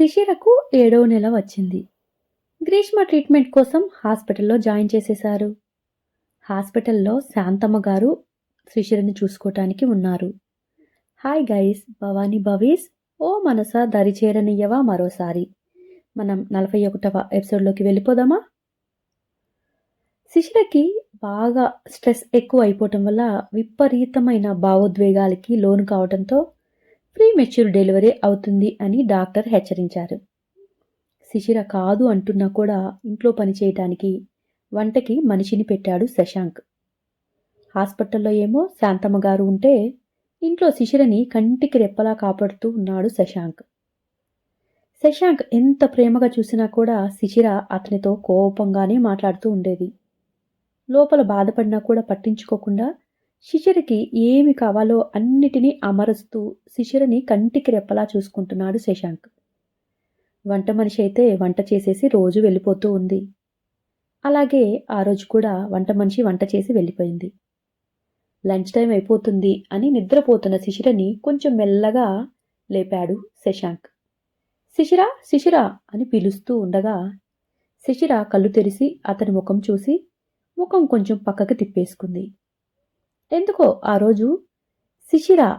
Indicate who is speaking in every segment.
Speaker 1: శిశిరకు ఏడవ నెల వచ్చింది. గ్రీష్మ ట్రీట్మెంట్ కోసం హాస్పిటల్లో జాయిన్ చేసేశారు. హాస్పిటల్లో శాంతమ్మ గారు శిశిరని చూసుకోవటానికి ఉన్నారు. హాయ్ గైస్ భవానీ భవీస్ ఓ మనస దరిచేరనియ్యవా మరోసారి. మనం నలభై ఒకటవ ఎపిసోడ్లోకి వెళ్ళిపోదామా? శిశిరకి బాగా స్ట్రెస్ ఎక్కువ అయిపోవటం వల్ల విపరీతమైన భావోద్వేగాలకి లోను కావడంతో ప్రీ మెచ్యూర్ డెలివరీ అవుతుంది అని డాక్టర్ హెచ్చరించారు. శిశిర కాదు అంటున్నా కూడా ఇంట్లో పనిచేయటానికి వంటకి మనిషిని పెట్టాడు శశాంక్. హాస్పిటల్లో ఏమో శాంతమ్మ గారు ఉంటే ఇంట్లో శిశిరని కంటికి రెప్పలా కాపాడుతూ ఉన్నాడు శశాంక్. శశాంక్ ఎంత ప్రేమగా చూసినా కూడా శిశిర అతనితో కోపంగానే మాట్లాడుతూ ఉండేది. లోపల బాధపడినా కూడా పట్టించుకోకుండా శిశిరకి ఏమి కావాలో అన్నిటినీ అమరుస్తూ శిశిరని కంటికి రెప్పలా చూసుకుంటున్నాడు శశాంక్. వంట మనిషి అయితే వంట చేసేసి రోజు వెళ్ళిపోతూ ఉంది. అలాగే ఆ రోజు కూడా వంట మనిషి వంట చేసి వెళ్ళిపోయింది. లంచ్ టైం అయిపోతుంది అని నిద్రపోతున్న శిశిరని కొంచెం మెల్లగా లేపాడు శశాంక్. శిశిర శిశిర అని పిలుస్తూ ఉండగా శిశిర కళ్ళు తెరిసి అతని ముఖం చూసి ముఖం కొంచెం పక్కకి తిప్పేసుకుంది. ఎందుకో ఆ రోజు శిశిర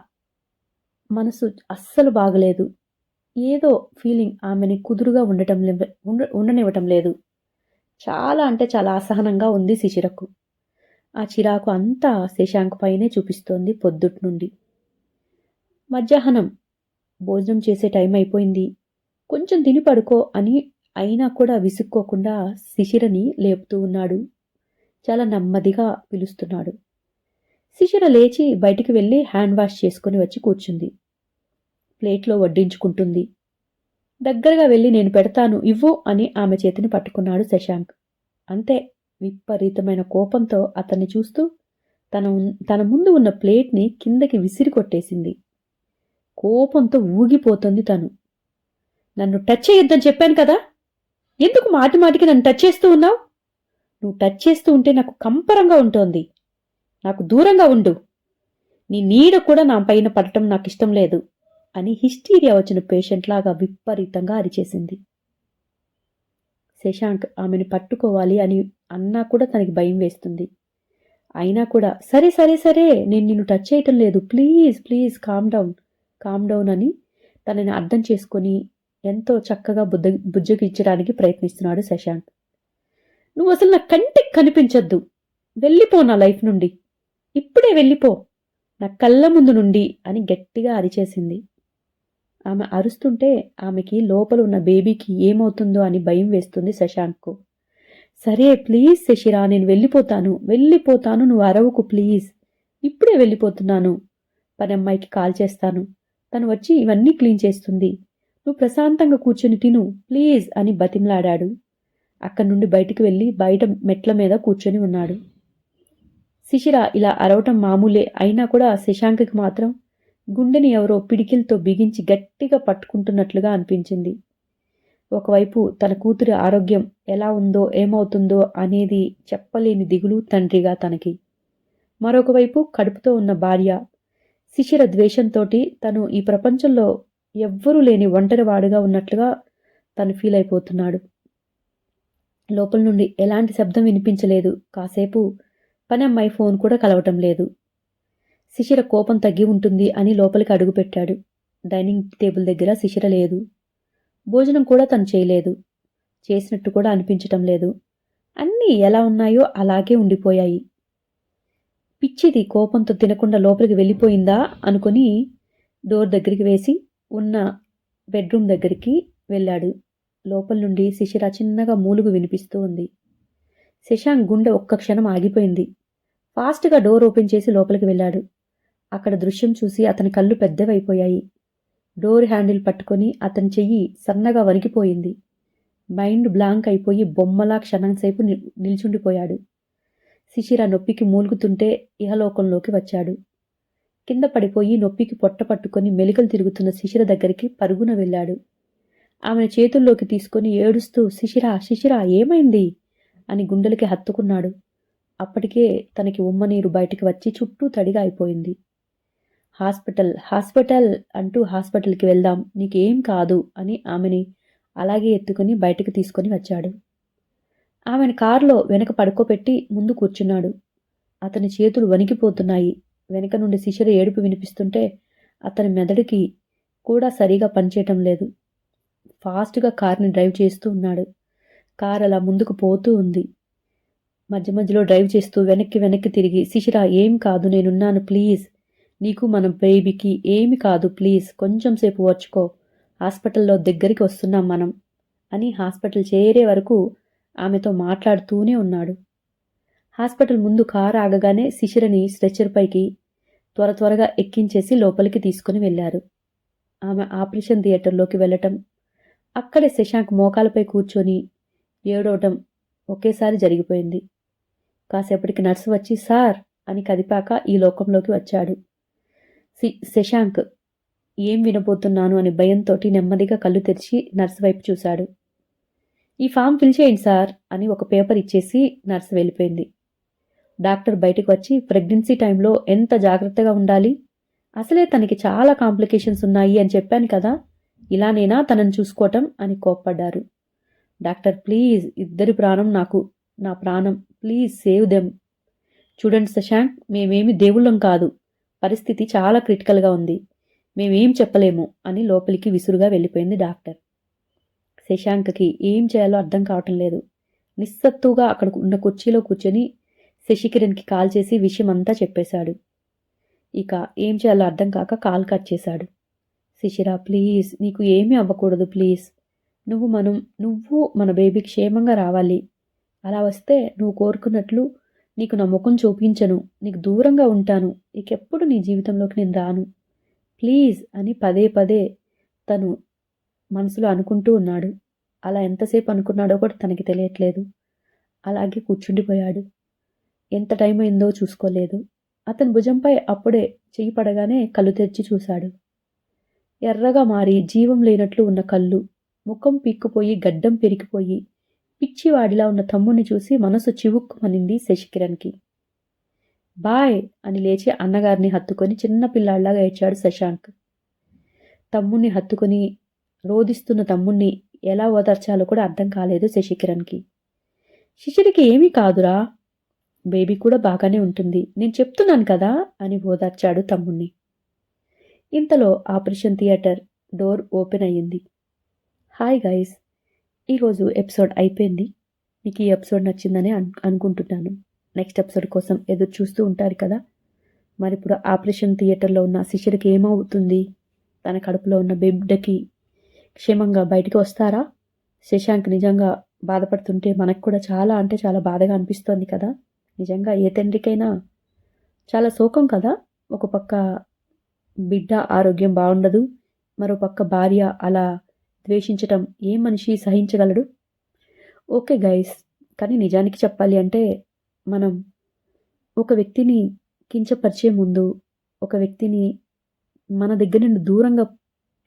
Speaker 1: మనసు అస్సలు బాగలేదు. ఏదో ఫీలింగ్ ఆమెని కుదురుగా ఉండటం లే- ఉండ ఉండనివ్వటం లేదు. చాలా అంటే చాలా అసహనంగా ఉంది శిశిరకు. ఆ చిరాకు అంతా శశాంక్ పైనే చూపిస్తోంది పొద్దుట్ నుండి. మధ్యాహ్నం భోజనం చేసే టైం అయిపోయింది. కొంచెం తిని పడుకో అని అయినా కూడా విసుక్కోకుండా శిశిరని లేపుతూ ఉన్నాడు. చాలా నెమ్మదిగా పిలుస్తున్నాడు. శిశిర లేచి బయటికి వెళ్ళి హ్యాండ్ వాష్ చేసుకుని వచ్చి కూర్చుంది. ప్లేట్లో వడ్డించుకుంటుంది. దగ్గరగా వెళ్ళి నేను పెడతాను ఇవ్వు అని ఆమె చేతిని పట్టుకున్నాడు శశాంక్. అంతే విపరీతమైన కోపంతో అతన్ని చూస్తూ తన తన ముందు ఉన్న ప్లేట్ని కిందకి విసిరి కొట్టేసింది. కోపంతో ఊగిపోతుంది తను. నన్ను టచ్ చేయొద్దని చెప్పాను కదా? ఎందుకు మాటి మాటికి నన్ను టచ్ చేస్తూ ఉన్నావు? నువ్వు టచ్ చేస్తూ ఉంటే నాకు కంపరంగా ఉంటోంది. నాకు దూరంగా ఉండు. నీ నీడ కూడా నా పైన పడటం నాకు ఇష్టం లేదు అని హిస్టీరియా వచ్చిన పేషెంట్ లాగా విపరీతంగా అరిచేసింది. శశాంక్ ఆమెను పట్టుకోవాలి అని అన్నా కూడా తనకి భయం వేస్తుంది. అయినా కూడా సరే సరే సరే నేను నిన్ను టచ్ చేయటం లేదు. Please please calm down calm down అని తనని అర్థం చేసుకొని ఎంతో చక్కగా బుద్ధ బుజ్జగించడానికి ప్రయత్నిస్తున్నాడు శశాంక్. నువ్వు అసలు నా కంటికి కనిపించొద్దు. వెళ్ళిపో నా లైఫ్ నుండి. ఇప్పుడే వెళ్ళిపో. నా కళ్ళ ముందు నుండి అని గట్టిగా అరిచేసింది. ఆమె అరుస్తుంటే ఆమెకి లోపల ఉన్న బేబీకి ఏమవుతుందో అని భయం వేస్తుంది శశాంక్కు. సరే ప్లీజ్ శశిరా నేను వెళ్ళిపోతాను. వెళ్ళిపోతాను నువ్వు అరవకు ప్లీజ్. ఇప్పుడే వెళ్ళిపోతున్నాను. పని అమ్మాయికి కాల్ చేస్తాను. తను వచ్చి ఇవన్నీ క్లీన్ చేస్తుంది. నువ్వు ప్రశాంతంగా కూర్చుని తిను ప్లీజ్ అని బతిమలాడాడు. అక్కడి నుండి బయటికి వెళ్ళి బయట మెట్ల మీద కూర్చొని ఉన్నాడు. శిశిర ఇలా అరవటం మామూలే అయినా కూడా శశాంక్కి మాత్రం గుండెని ఎవరో పిడికిలతో బిగించి గట్టిగా పట్టుకుంటున్నట్లుగా అనిపించింది. ఒకవైపు తన కూతురి ఆరోగ్యం ఎలా ఉందో ఏమవుతుందో అనేది చెప్పలేని దిగులు తండ్రిగా తనకి. మరొకవైపు కడుపుతో ఉన్న భార్య శిశిర ద్వేషంతోటి తను ఈ ప్రపంచంలో ఎవ్వరూ లేని ఒంటరివాడుగా ఉన్నట్లుగా తను ఫీల్ అయిపోతున్నాడు. లోపల నుండి ఎలాంటి శబ్దం వినిపించలేదు. కాసేపు పని అమ్మాయి ఫోన్ కూడా కలవటం లేదు. శిశిర కోపం తగ్గి ఉంటుంది అని లోపలికి అడుగుపెట్టాడు డైనింగ్ టేబుల్ దగ్గర శిశిర లేదు. భోజనం కూడా తను చేయలేదు. చేసినట్టు కూడా అనిపించటం లేదు. అన్నీ ఎలా ఉన్నాయో అలాగే ఉండిపోయాయి. పిచ్చిది కోపంతో తినకుండా లోపలికి వెళ్ళిపోయిందా అనుకుని డోర్ దగ్గరికి వేసి ఉన్న బెడ్రూమ్ దగ్గరికి వెళ్ళాడు. లోపల నుండి శిశిర చిన్నగా మూలుగు వినిపిస్తూ ఉంది. శశాంక్ గుండె ఒక్క క్షణం ఆగిపోయింది. ఫాస్ట్గా డోర్ ఓపెన్ చేసి లోపలికి వెళ్ళాడు. అక్కడ దృశ్యం చూసి అతని కళ్ళు పెద్దవైపోయాయి. డోర్ హ్యాండిల్ పట్టుకొని అతని చెయ్యి సన్నగా వణికిపోయింది. మైండ్ బ్లాంక్ అయిపోయి బొమ్మలా క్షణం సేపు ని- నిల్చుండిపోయాడు. శిశిర నొప్పికి మూలుగుతుంటే ఇహలోకంలోకి వచ్చాడు. కింద పడిపోయి నొప్పికి పొట్ట పట్టుకొని మెలికలు తిరుగుతున్న శిశిర దగ్గరికి పరుగున వెళ్ళాడు. ఆమెను చేతుల్లోకి తీసుకొని ఏడుస్తూ శిశిర శిశిర ఏమైంది? అని గుండెలకి హత్తుకున్నాడు. అప్పటికే తనకి ఉమ్మనీరు బయటికి వచ్చి చుట్టూ తడిగా అయిపోయింది. హాస్పిటల్ హాస్పిటల్ అంటూ హాస్పిటల్కి వెళ్దాం నీకేం కాదు అని ఆమెని అలాగే ఎత్తుకుని బయటకు తీసుకొని వచ్చాడు. ఆమెను కారులో వెనక పడుకోబెట్టి ముందు కూర్చున్నాడు. అతని చేతులు వణికిపోతున్నాయి. వెనక నుండి శిశిర ఏడుపు వినిపిస్తుంటే అతని మెదడుకి కూడా సరిగా పనిచేయటం లేదు. ఫాస్ట్గా కార్ని డ్రైవ్ చేస్తూ ఉన్నాడు. కార్ అలా ముందుకు పోతూ ఉంది. మధ్య మధ్యలో డ్రైవ్ చేస్తూ వెనక్కి వెనక్కి తిరిగి శిశిర ఏం కాదు నేనున్నాను ప్లీజ్. నీకు మన బేబీకి ఏమి కాదు ప్లీజ్. కొంచెం సేపు వచ్చుకో హాస్పిటల్లో దగ్గరికి వస్తున్నాం మనం అని హాస్పిటల్ చేరే వరకు ఆమెతో మాట్లాడుతూనే ఉన్నాడు. హాస్పిటల్ ముందు కారు ఆగగానే శిశిరని స్ట్రెచ్చర్ పైకి త్వర త్వరగా ఎక్కించేసి లోపలికి తీసుకుని వెళ్ళారు. ఆమె ఆపరేషన్ థియేటర్లోకి వెళ్ళటం అక్కడే శశాంక్ మోకాలపై కూర్చొని ఏడవటం ఒకేసారి జరిగిపోయింది. కాసేపటికి నర్సు వచ్చి సార్ అని కదిపాక ఈ లోకంలోకి వచ్చాడు. సి శశాంక్ ఏం వినబోతున్నాను అని భయంతో నెమ్మదిగా కళ్ళు తెరిచి నర్సు వైపు చూశాడు. ఈ ఫామ్ ఫిల్ చేయండి సార్ అని ఒక పేపర్ ఇచ్చేసి నర్సు వెళ్ళిపోయింది. డాక్టర్ బయటకు వచ్చి ప్రెగ్నెన్సీ టైంలో ఎంత జాగ్రత్తగా ఉండాలి? అసలే తనకి చాలా కాంప్లికేషన్స్ ఉన్నాయి అని చెప్పాను కదా ఇలానేనా తనని చూసుకోవటం అని కోప్పడ్డారు. డాక్టర్ ప్లీజ్ ఇద్దరి ప్రాణం నాకు నా ప్రాణం ప్లీజ్ సేవ్ దెమ్. చూడండి శశాంక్ మేమేమి దేవుళ్ళం కాదు. పరిస్థితి చాలా క్రిటికల్గా ఉంది. మేమేం చెప్పలేము అని లోపలికి విసురుగా వెళ్ళిపోయింది డాక్టర్. శశాంక్కి ఏం చేయాలో అర్థం కావటం లేదు. నిస్సత్తుగా అక్కడ ఉన్న కుర్చీలో కూర్చొని శశికిరణ్కి కాల్ చేసి విషయం అంతా చెప్పేశాడు. ఇక ఏం చేయాలో అర్థం కాక కాల్ కట్ చేశాడు. శిశిరా ప్లీజ్ నీకు ఏమీ అవ్వకూడదు ప్లీజ్. నువ్వు మనం నువ్వు మన బేబీ క్షేమంగా రావాలి. అలా వస్తే నువ్వు కోరుకున్నట్లు నీకు నా ముఖం చూపించను. నీకు దూరంగా ఉంటాను. ఇకెప్పుడు నీ జీవితంలోకి నేను రాను. ప్లీజ్ అని పదే పదే తను మనసులో అనుకుంటూ ఉన్నాడు. అలా ఎంతసేపు అనుకున్నాడో కూడా తనకి తెలియట్లేదు. అలాగే కూర్చుండిపోయాడు. ఎంత టైం అయిందో చూసుకోలేదు. అతని భుజంపై అప్పుడే చెయ్యి పడగానే కళ్ళు తెరిచి చూశాడు. ఎర్రగా మారి జీవం లేనట్లు ఉన్న కళ్ళు ముఖం పీక్కుపోయి గడ్డం పెరిగిపోయి పిచ్చివాడిలా ఉన్న తమ్ముణ్ణి చూసి మనసు చివుక్కుమనింది శశికిరణ్కి. బాయ్ అని లేచి అన్నగారిని హత్తుకొని చిన్న పిల్లాళ్ళాగా ఏడ్చాడు శశాంక్. తమ్ముణ్ణి హత్తుకొని రోధిస్తున్న తమ్ముణ్ణి ఎలా ఓదార్చాలో కూడా అర్థం కాలేదు శశికిరణ్కి. శిశిరికి ఏమీ కాదురా. బేబీ కూడా బాగానే ఉంటుంది. నేను చెప్తున్నాను కదా అని ఓదార్చాడు తమ్ముణ్ణి ఇంతలో ఆపరేషన్ థియేటర్ డోర్ ఓపెన్ అయ్యింది. Hi guys. ఈరోజు ఎపిసోడ్ అయిపోయింది. మీకు ఈ ఎపిసోడ్ నచ్చిందని అనుకుంటున్నాను. నెక్స్ట్ ఎపిసోడ్ కోసం ఎదురు చూస్తూ ఉంటారు కదా. మరి ఇప్పుడు ఆపరేషన్ థియేటర్లో ఉన్న శిష్యుడికి ఏమవుతుంది? తన కడుపులో ఉన్న బిడ్డకి క్షేమంగా బయటికి వస్తారా? శశాంక్ నిజంగా బాధపడుతుంటే మనకు కూడా చాలా అంటే చాలా బాధగా అనిపిస్తోంది కదా. నిజంగా ఏ తండ్రికైనా చాలా శోకం కదా. ఒక పక్క బిడ్డ ఆరోగ్యం బాగుండదు. మరో పక్క భార్య అలా ద్వేషించటం ఏ మనిషి సహించగలడు? ఓకే గైస్ కానీ నిజానికి చెప్పాలి అంటే మనం ఒక వ్యక్తిని కించపరిచే ముందు ఒక వ్యక్తిని మన దగ్గర నుండి దూరంగా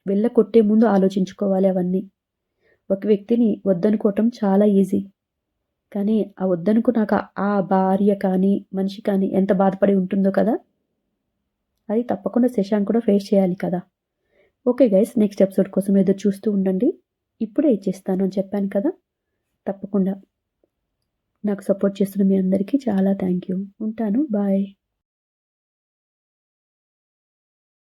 Speaker 1: వెళ్ళకొట్టే ముందు ఆలోచించుకోవాలి అవన్నీ. ఒక వ్యక్తిని వద్దనుకోవటం చాలా ఈజీ. కానీ ఆ వద్దనుకున్నాక ఆ భార్య కానీ మనిషి కానీ ఎంత బాధపడి ఉంటుందో కదా అది తప్పకుండా శశాంక్ కూడా ఫేస్ చేయాలి కదా. ఓకే గైస్ నెక్స్ట్ ఎపిసోడ్ కోసం ఎదురు చూస్తూ ఉండండి. ఇప్పుడే ఇచ్చేస్తాను అని చెప్పాను కదా? తప్పకుండా. నాకు సపోర్ట్ చేస్తున్న మీ అందరికీ చాలా థ్యాంక్ యూ. ఉంటాను. బాయ్.